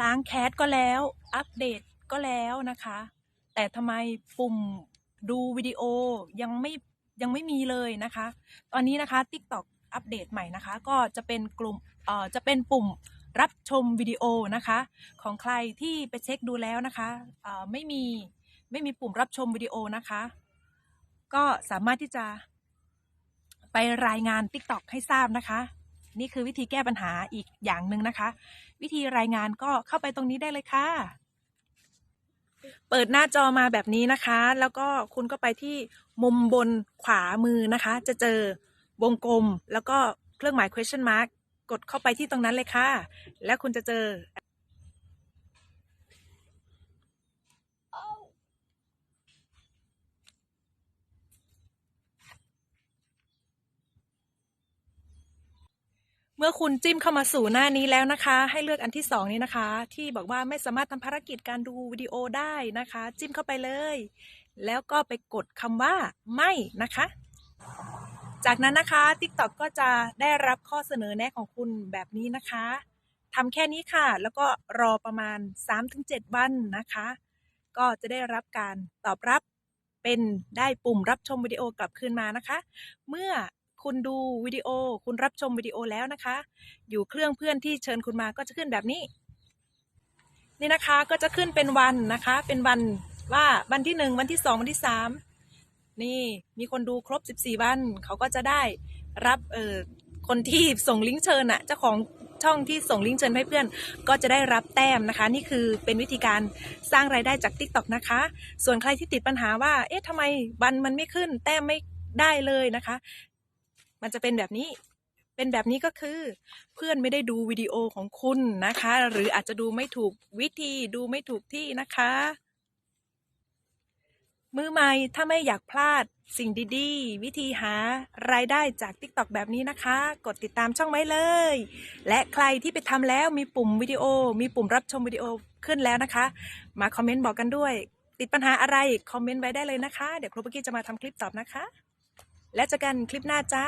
ล้างแคสก็แล้ว อัปเดตก็แล้วนะคะ แต่ทำไมปุ่มดูวิดีโอยังไม่ยังไม่มีเลยนะคะ ตอนนี้นะคะ TikTok อัปเดตใหม่นะคะ ก็จะเป็นกลุ่มเอ่อจะเป็นปุ่มรับชมวิดีโอนะคะ ของใครที่ไปเช็คดูแล้วนะคะเอ่อไม่มีไม่มีปุ่มรับชมวิดีโอนะคะ ก็สามารถที่จะไปรายงาน TikTok ให้ทราบนะคะ นี่คือวิธีแก้ปัญหาอีกอย่างหนึ่งนะคะ วิธีรายงานก็เข้าไปตรงนี้ได้เลยค่ะ เปิดหน้าจอมาแบบนี้นะคะ แล้วก็คุณก็ไปที่มุมบนขวามือนะคะ จะเจอวงกลมแล้วก็เครื่องหมาย question mark กดเข้าไปที่ตรงนั้นเลยค่ะ แล้วคุณจะเจอ มื่อคุณจิ้มเข้ามาสู่หน้านี้แล้วนะคะ ให้เลือกอันที่สองนี้นะคะ ที่บอกว่าไม่สามารถทำภารกิจการดูวิดีโอได้นะคะ จิ้มเข้าไปเลย แล้วก็ไปกดคำว่าไม่นะคะ จากนั้นนะคะ TikTok ก็จะได้รับข้อเสนอแนะของคุณแบบนี้นะคะทำแค่นี้ค่ะ แล้วก็รอประมาณ 3-7 วันนะคะ ก็จะได้รับการตอบรับเป็นได้ปุ่มรับชมวิดีโอกลับคืนมานะคะ เมื่อ คุณดูวิดีโอ คุณรับชมวิดีโอแล้วนะคะ อยู่เครื่องเพื่อนที่เชิญคุณมาก็จะขึ้นแบบนี้ นี่นะคะก็จะขึ้นเป็นวันนะคะ เป็นวันว่าวันที่หนึ่งวันที่สองวันที่สามนี่มีคนดูครบ 14 วัน เขาก็จะได้รับเอ่อคนที่ส่งลิงก์เชิญอะเจ้าของช่องที่ส่งลิงก์เชิญให้เพื่อน ก็จะได้รับแต้มนะคะ นี่คือเป็นวิธีการสร้างรายได้จาก TikTok นะคะ ส่วนใครที่ติดปัญหาว่า เอ๊ะทำไมวันมันไม่ขึ้น แต้มไม่ได้เลยนะคะ มันจะเป็นแบบนี้ เป็นแบบนี้ก็คือ เพื่อนไม่ได้ดูวิดีโอของคุณนะคะ หรืออาจจะดูไม่ถูกวิธีดูไม่ถูกที่นะคะ มือใหม่ถ้าไม่อยากพลาดสิ่งดีๆ วิธีหารายได้จาก TikTok แบบนี้นะคะ กดติดตามช่องไว้เลย และใครที่ไปทำแล้วมีปุ่มวิดีโอ มีปุ่มรับชมวิดีโอขึ้นแล้วนะคะ มาคอมเมนต์บอกกันด้วย ติดปัญหาอะไร คอมเมนต์ไว้ได้เลยนะคะ เดี๋ยวครูปกกี้จะมาทำคลิปตอบนะคะ และเจอกันคลิปหน้าจ้า